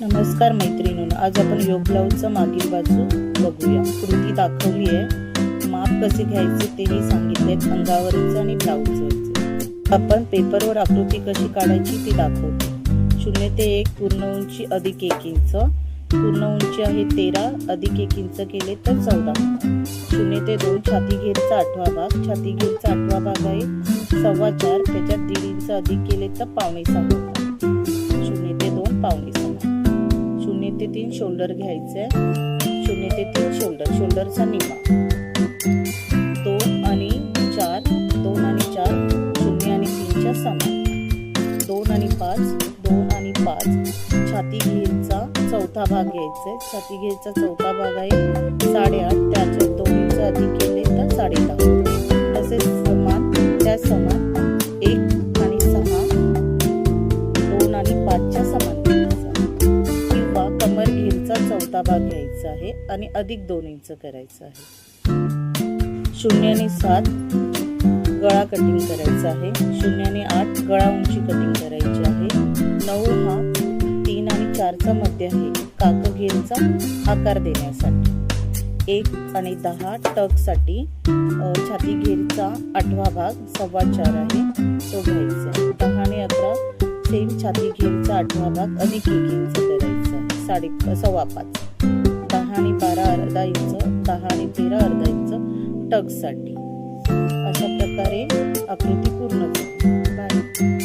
नमस्कार मैत्रिणींनो आज आपण योग ब्लाऊजचा मागील बाजू बघूया. कृती दाखवली आहे. माप कसे घ्यायचे तेही सांगितले अंगावरचं आणि ब्लाऊजवरचं आपण पेपरवर आकृती कशी काढायची ती दाखवतो. शून्य ते एक पूर्ण उंची अधिक एक इंच. पूर्ण उंची आहे तेरा अधिक एक इंच केले तर चौदा. शून्य ते दोन छाती घेरचा आठवा भाग. छाती घेरचा आठवा भाग आहे सव्वा चार त्याच्यात दीड इंच अधिक केले तर पावणे सहा. ते तीन शोल्डर घ्यायचे. शून्य ते तीन शोल्डर शोल्डरचा निमा दोन आणि चार. दोन आणि चार. शून्य आणि तीनच्या समान. दोन आणि पाच. दोन आणि पाच. छाती घेरचा चौथा भाग घ्यायचा. छाती घेरचा चौथा भाग आहे साडेआठ. त्याचे दोन घेरचा भाग घ्यायचा आहे आणि अधिक दोन इंच करायचं आहे. शून्याने सात गळा कटिंग करायचा आहे. शून्याने आठ गळा उंची कटिंग करायची आहे. नऊ हा तीन आणि चारचा मध्य आहे. काक आकार देण्यासाठी. एक आणि दहा टकसाठी छाती घेरचा आठवा भाग सव्वा चार आहे. तो घ्यायचा दहा आणि अकरा सेम छाती घेरचा आठवा भाग अधिक एक इंच करायचा आहे. साडे सव्वा पाच. दहा आणि बारा अर्धा इंच दहा आणि तेरा अर्धा इंच टक्ससाठी अशा प्रकारे आकृती पूर्ण बाय.